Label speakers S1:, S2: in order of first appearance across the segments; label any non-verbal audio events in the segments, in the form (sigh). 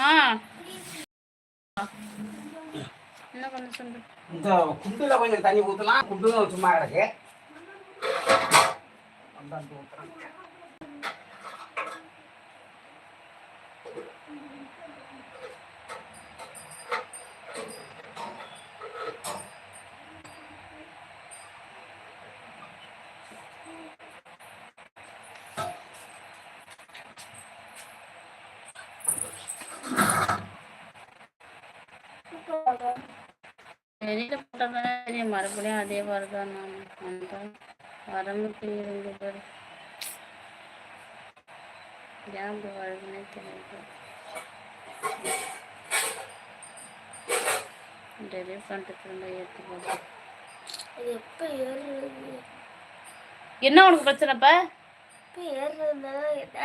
S1: ஆ. என்ன பண்ண சொல்ற
S2: இந்த குண்டுல கொஞ்சம் தண்ணி ஊற்றலாம் குண்டும் சும்மா கிடக்கு.
S1: வெளியில போட்டதானே தெரியும். மறுபடியும் அதே வருதான் நான் வரமுக்கு இருந்து பாரு. ஏன் இப்படி வருதுன்னே தெரியல. டெலிவரி பண்ணிட்டு திரும்ப ஏற்றி போட்டேன்
S3: இது எப்போ ஏறுறது?
S1: என்ன உனக்கு பிரச்சனைப்பா
S3: எப்போ ஏறுறதுனா என்ன?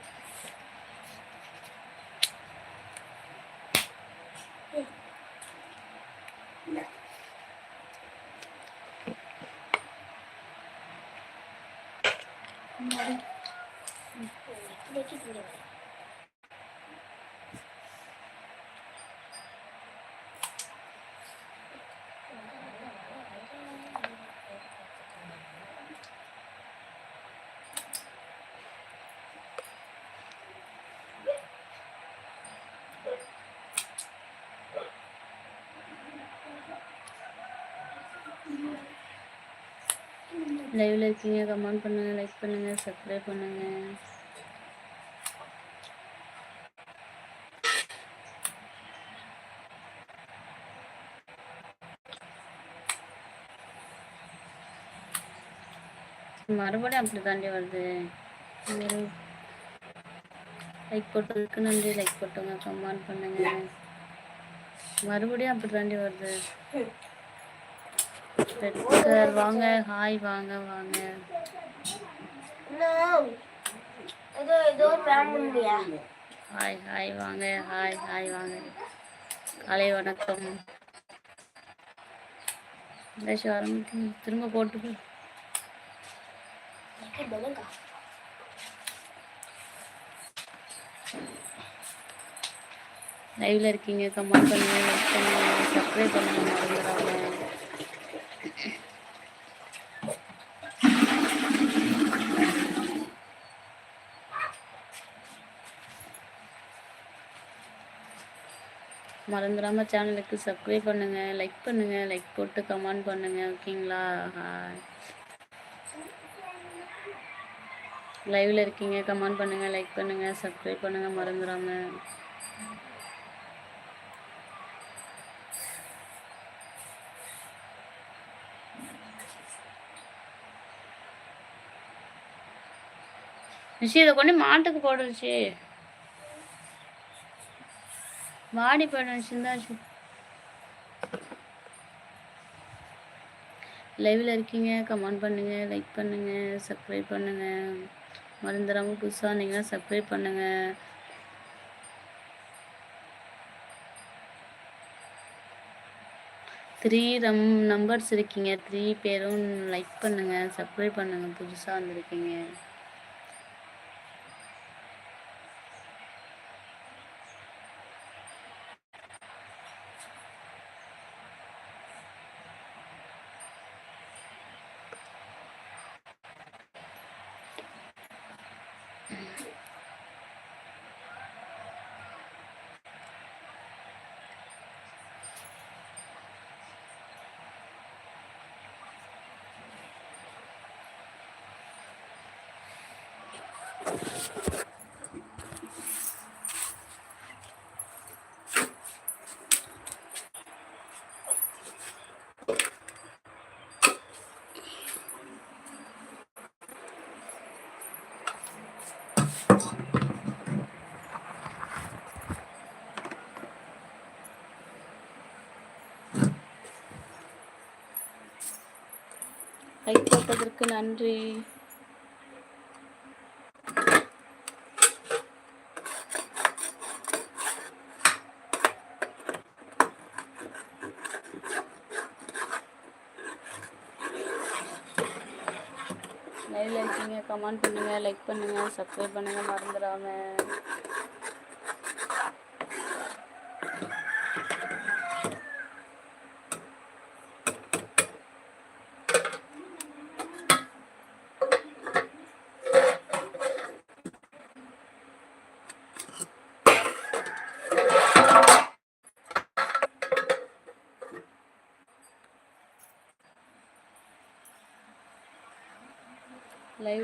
S3: Okay.
S1: லைவ்ல இருக்கீங்க கமெண்ட் பண்ணுங்க லைக் பண்ணுங்க சப்ஸ்கிரைப் பண்ணுங்க மறுபடியும் அப்படி தாண்டி வருது லைக் போட்டதுக்கு நன்றி லைக் போட்டுங்க கமெண்ட் பண்ணுங்க. மறுபடியும் அப்படி தாண்டி வருது. ரெட்கர் வாங்க ஹாய் வாங்க வாங்க. ஹாய் ஹாய் வாங்க ஹாய் ஹாய் வாங்க. காலை வணக்கம். திரும்ப போட்டு போ.
S3: பலங்கா
S1: லைவ்ல இருக்கீங்க கமெண்ட் பண்ணுங்க லைக் பண்ணுங்க சப்ஸ்கிரைப் பண்ணுங்க மறந்துடாம மறந்துடாம சேனலுக்கு சப்ஸ்கிரைப் பண்ணுங்க லைக் பண்ணுங்க லைக் போட்டு கமெண்ட் பண்ணுங்க ஓகேங்களா லைவ்ல இருக்கீங்க கமெண்ட் பண்ணுங்க லைக் பண்ணுங்க சப்ஸ்கிரைப் பண்ணுங்க மறந்துடாம ரிஷி இதை கொண்டு மாட்டுக்கு போடுச்சு வாடி போயிடும் சிந்தாச்சு லைவில் இருக்கீங்க கமெண்ட் பண்ணுங்க லைக் பண்ணுங்க சப்ஸ்கிரைப் பண்ணுங்க. மறந்துடாமல் புதுசாக நீங்கள் சப்ஸ்கிரைப் பண்ணுங்க. த்ரீ ரம் நம்பர்ஸ் இருக்கீங்க. த்ரீ பேரும் லைக் பண்ணுங்க. சப்ஸ்கிரைப் பண்ணுங்க. புதுசாக வந்திருக்கீங்க. லைக் போட்டதற்கு நன்றி லைவ்ல இருக்கீங்க கமெண்ட் பண்ணுங்க லைக் பண்ணுங்க சப்ஸ்கிரைப் பண்ணுங்க மறந்துடாம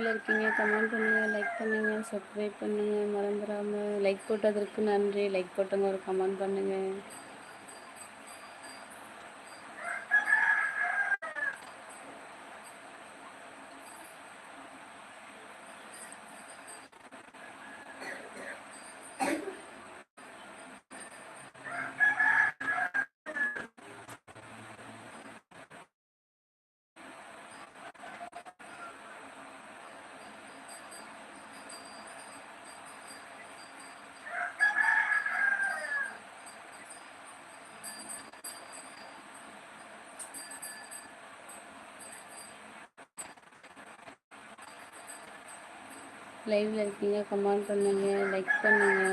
S1: லைவ்ல இருக்கீங்க கமெண்ட் பண்ணுங்கள் லைக் பண்ணுங்கள் சப்ஸ்கிரைப் பண்ணுங்கள் மறந்துடாமல் லைக் போட்டதற்கு நன்றி. லைக் போட்டவங்க ஒரு கமெண்ட் பண்ணுங்கள் லைவ்ல இருக்கீங்க கமெண்ட் பண்ணுங்க லைக் பண்ணுங்க.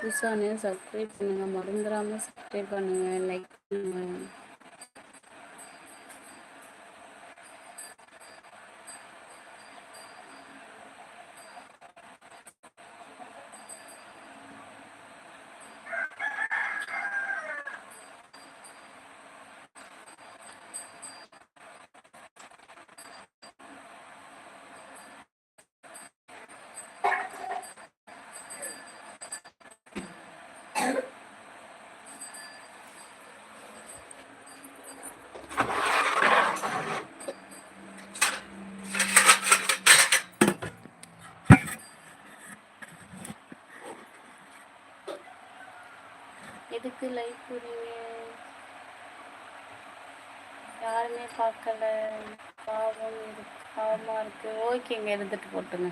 S1: புதுசானே சப்ஸ்கிரைப் பண்ணுங்க மறந்துடாம சப்ஸ்கிரைப் பண்ணுங்க லைக் பண்ணுங்க. எதுக்கு லைக் போடுறீங்க யாருமே பார்க்கல. பாவம் இருக்கு. பாவமாக இருக்குது ஓகேங்க இருந்துட்டு போட்டுங்க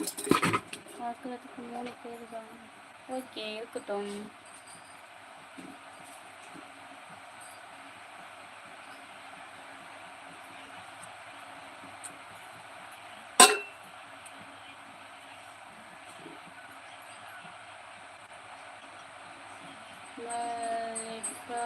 S1: பார்க்கறதுக்கு மூணு பேர் தான் ஓகே இருக்கட்டும் மல்லிகா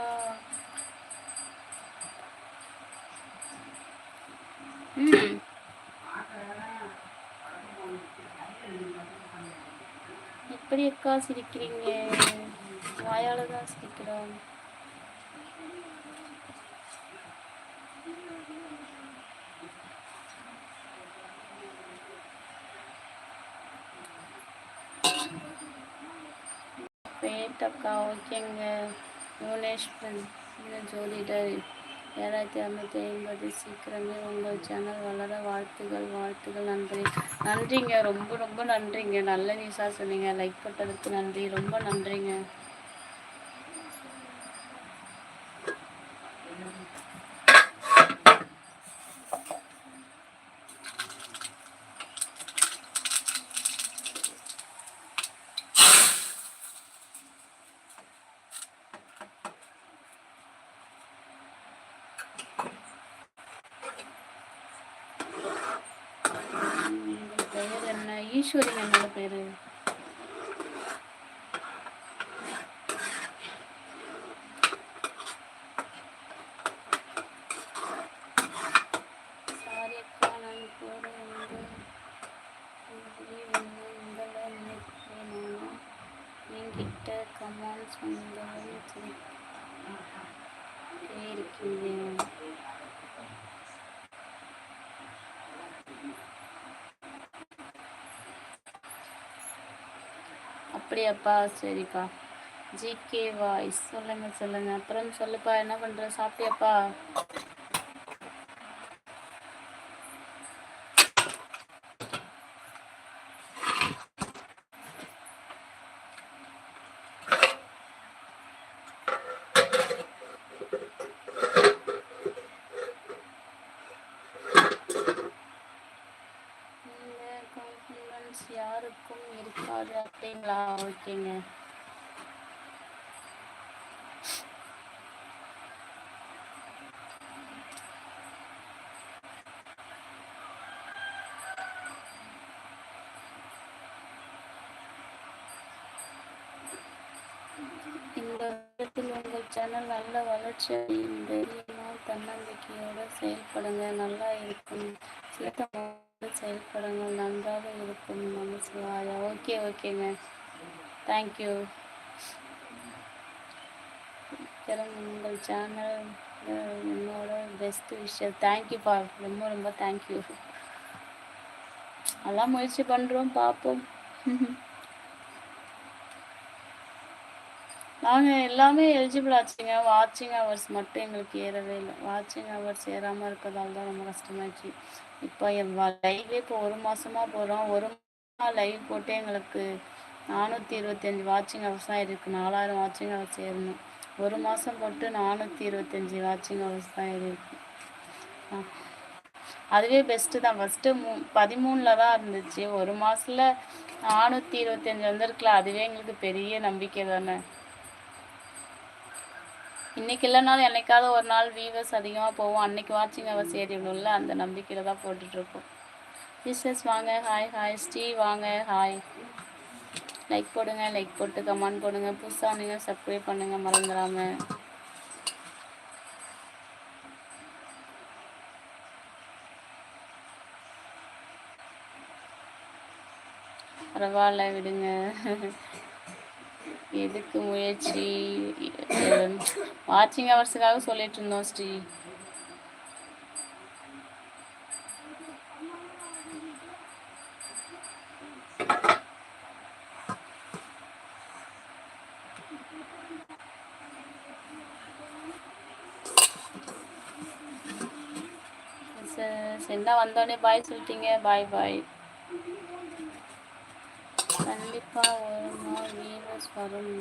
S1: எப்படி அக்கா சிரிக்கிறீங்க. வாயால் தான் சிரிக்கிறோம். பேட் அக்கா ஓகேங்க. யுவனேஸ்வரன் ஜோதிடர் ஏழாயிரத்தி அறுநூற்றி ஐம்பது சீக்கிரமே உங்கள் சேனல் வளர வாழ்த்துகள் வாழ்த்துகள் நன்றி. நன்றிங்க. ரொம்ப ரொம்ப நன்றிங்க. நல்ல நியூஸாக சொன்னீங்க. லைக் போட்டதுக்கு நன்றி. ரொம்ப நன்றிங்க. ஈஸ்வரி என்னோட பேரு சாரி அக்கா நான் கூட வந்து இப்படி வந்து உங்களை நினைக்கிறேன் நானும் என்கிட்ட கமான் சொந்தம் சரி இருக்கீங்க அப்படியாப்பா சரிப்பா ஜிகே வாய்ஸ். சொல்லுங்க சொல்லுங்க. அப்புறம் சொல்லுப்பா என்ன பண்ற? சாப்பிட்டியாப்பா? யாருக்கும் அப்படிங்களா? ஓகேங்க. இந்த வருடத்தில் உங்கள் சேனல் நல்ல வளர்ச்சி அடையும். தைரியமாக தன்னம்பிக்கையோடு செயல்படுங்க. நல்லா இருக்கும். சித்தமோடு செயல்படங்கள் நன்றாக இருக்கும் நமசிவாயா ஓகே ஓகேங்க தேங்க்யூ திறம் உங்கள் சேனல் என்னோட பெஸ்ட் விஷயம் தேங்க்யூப்பா ரொம்ப ரொம்ப தேங்க்யூ எல்லாம் முயற்சி பண்ணுறோம் பார்ப்போம் (laughs) நாங்கள் எல்லாமே எலிஜிபிள் ஆச்சுங்க. வாட்சிங் ஹவர்ஸ் மட்டும் எங்களுக்கு ஏறவே இல்லை. வாட்சிங் ஹவர்ஸ் ஏறாமல் இருக்கிறதால தான் ரொம்ப கஷ்டமாச்சு இப்போ லைவே இப்போ ஒரு மாசமா போகிறோம் ஒரு மாதம் லைவ் போட்டு எங்களுக்கு நானூற்றி இருபத்தஞ்சி வாட்சிங் ஹவர்ஸ் தான் இருக்குது நாலாயிரம் வாட்சிங் ஹவர்ஸ் ஏறணும். ஒரு மாதம் போட்டு நானூற்றி இருபத்தஞ்சி வாட்சிங் ஹவர்ஸ் தான் ஏறிருக்கு அதுவே பெஸ்ட்டு தான். ஃபஸ்ட்டு மூ பதிமூணில் தான் இருந்துச்சு. ஒரு மாதத்தில் நானூற்றி இருபத்தஞ்சி வந்திருக்கல. அதுவே எங்களுக்கு பெரிய நம்பிக்கை தானே. இன்னைக்கு இல்லைனாலும் என்னைக்காவது ஒரு நாள் வியூவர்ஸ் அதிகமாக போவோம். அன்னைக்கு வாட்சிங் ஹவர்ஸ் ஏறிடணும்ல அந்த நம்பிக்கையில் தான் போட்டுட்ருக்கோம் பிஸ்னஸ் வாங்க ஹாய் ஹாய் ஸ்ரீ வாங்க ஹாய் லைக் போடுங்க லைக் போட்டு கமெண்ட் போடுங்க. புதுசாக நீங்கள் சப்ஸ்கிரைப் பண்ணுங்க மறந்துடாமல் பரவாயில்ல விடுங்க. எதுக்கு முயற்சி வாட்சிங் ஹவர்ஸுக்காக சொல்லிட்டு இருந்தோம் ஸ்ரீ. என்ன வந்தோடனே பாய் சொல்லிட்டீங்க. பாய் பாய் கண்டிப்பாக ஒரு நாள் வீனஸ் வரும்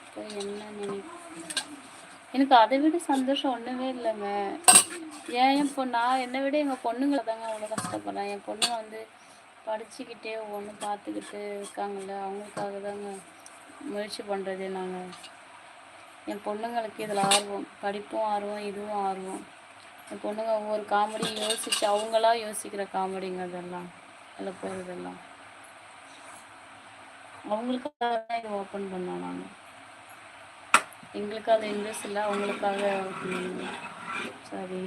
S1: இப்போ என்ன நினை எனக்கு அதை விட சந்தோஷம் ஒன்றுமே இல்லைங்க. ஏன் என் பொண்ணு நான் என்னை விட எங்கள் பொண்ணுங்களை தாங்க அவ்வளோ கஷ்டப்படுறேன். என் பொண்ணு வந்து படிச்சுக்கிட்டே ஒவ்வொன்று பார்த்துக்கிட்டு இருக்காங்கல்ல அவங்களுக்காக தாங்க முயற்சி பண்ணுறது நாங்கள் என் பொண்ணுங்களுக்கு இதில் ஆர்வம் படிப்பும் ஆர்வம் இதுவும் ஆர்வம். என் பொண்ணுங்க ஒவ்வொரு காமெடி யோசித்து அவங்களா யோசிக்கிற காமெடிங்க அதெல்லாம் அதில் போகிறதெல்லாம் அவங்களுக்காக தான் இது ஓப்பன் பண்ணோம் நாங்கள் எங்களுக்கு அது இன்ட்ரெஸ்ட் இல்லை அவங்களுக்காக சாரி.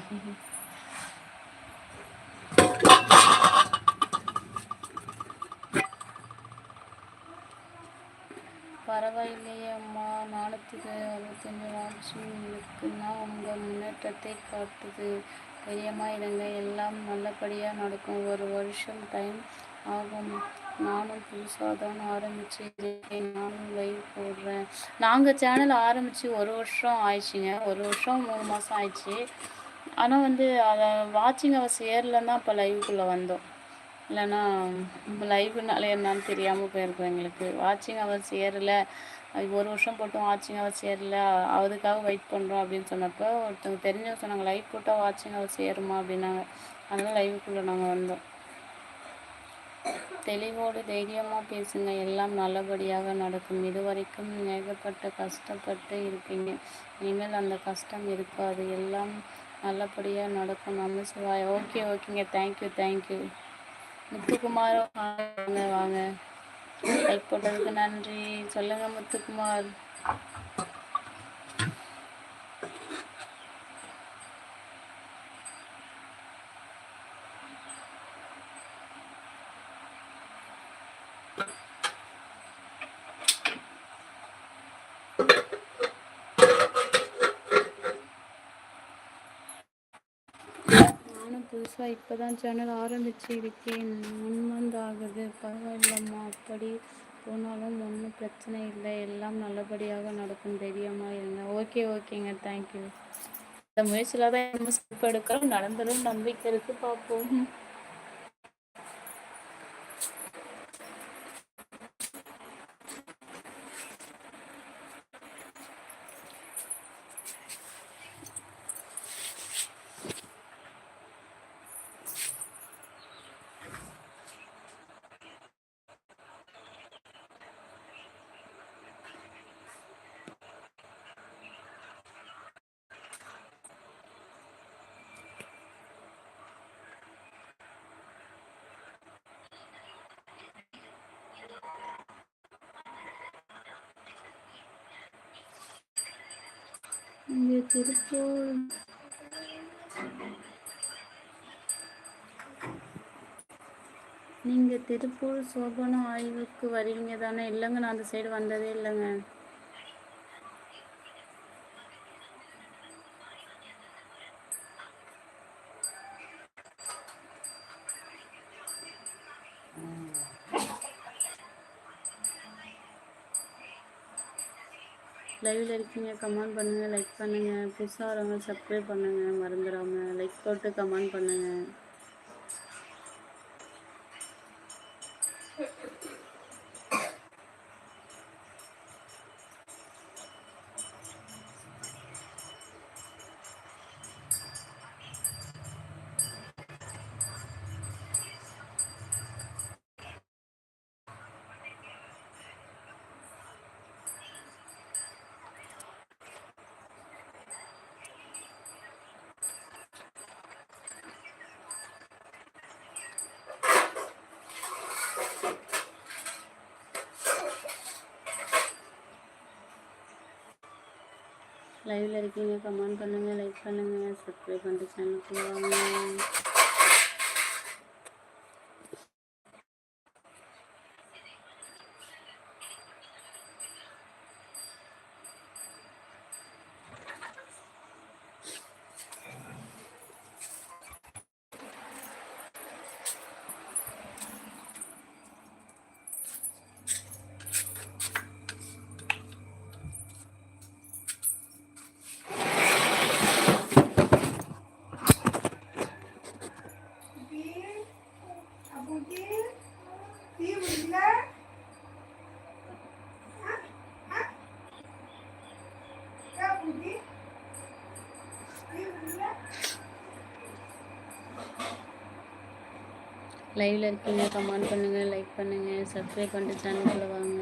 S1: பரவாயில்லையே அம்மா நானூற்றி அறுபத்தஞ்சு வாட்சிங் இருக்குன்னா உங்கள் முன்னேற்றத்தை காட்டுது? தைரியமாக இருங்க எல்லாம் நல்லபடியாக நடக்கும். ஒரு வருஷம் டைம் ஆகும். நானும் புதுசாக தான் ஆரம்பிச்சு நானும் லைவ் போடுறேன். நாங்கள் சேனல் ஆரம்பித்து ஒரு வருஷம் ஆயிடுச்சுங்க. ஒரு வருஷம் மூணு மாதம் ஆயிடுச்சு. ஆனால் வந்து அதை வாட்சிங் ஹவர்ஸ் ஏர்லன்னு தான் இப்போ லைவுக்குள்ளே வந்தோம். இல்லைன்னா லைவ்னால என்னன்னு தெரியாமல் போயிருக்கோம் எங்களுக்கு. வாட்சிங் ஹவர்ஸ் ஏறல அது ஒரு வருஷம் போட்டோம் வாட்சிங் ஹவர்ஸ் ஏறல அதுக்காக வெயிட் பண்ணுறோம் அப்படின்னு சொன்னப்போ ஒருத்தவங்க தெரிஞ்சவங்க சொன்னாங்க லைவ் போட்டால் வாட்சிங் ஹவர்ஸ் ஏறுமா அப்படின்னாங்க. அதனால் லைவுக்குள்ளே நாங்கள் வந்தோம். தெளிவோடு தைரியமாக பேசுங்க. எல்லாம் நல்லபடியாக நடக்கும். இதுவரைக்கும் ஏகப்பட்ட கஷ்டப்பட்டு இருப்பீங்க இனிமேல் அந்த கஷ்டம் இருக்காது. எல்லாம் நல்லபடியாக நடக்கும். நம்ம சிவாய். ஓகே ஓகேங்க. தேங்க்யூ தேங்க்யூ முத்துக்குமார் வாங்க வாங்க. லைக் போட்டதுக்கு நன்றி. சொல்லுங்க முத்துக்குமார். புதுசாக இப்போ தான் சேனல் ஆரம்பித்து இருக்கேன் ஒன் மந்த் ஆகுது பரவாயில்லம்மா அப்படி போனாலும் ஒன்றும் பிரச்சனை இல்லை. எல்லாம் நல்லபடியாக நடக்கும் தைரியமாக இருங்க. ஓகே ஓகேங்க தேங்க்யூ இந்த முயற்சியில் தான் நம்ம ஸ்டெப் எடுக்கிறோம். நடந்துடும் நம்பிக்கை இருக்குது பார்ப்போம். இங்கே திருப்பூர். நீங்கள் திருப்பூர் சோபனம் ஆய்வுக்கு வரீங்க தானே இல்லைங்க நான் அந்த சைடு வந்ததே இல்லைங்க. லைவில் இருக்கீங்க கமெண்ட் பண்ணுங்கள் லைக் பண்ணுங்கள் புதுசாக வரவங்க சப்ஸ்கிரைப் பண்ணுங்கள் மறந்துடாமல் லைக் போட்டு கமெண்ட் பண்ணுங்கள் லைவில் இருக்கீங்க கமெண்ட் பண்ணுங்கள் லைக் பண்ணுங்கள் சப்ஸ்கிரைப் பண்ணுற சேனலுக்குள்ள வாங்க. லைவில் இருக்கீங்க கமெண்ட் பண்ணுங்க லைக் பண்ணுங்கள் சப்ஸ்கிரைப் பண்ணிட்டு சேனலுக்குள்ளே வாங்க.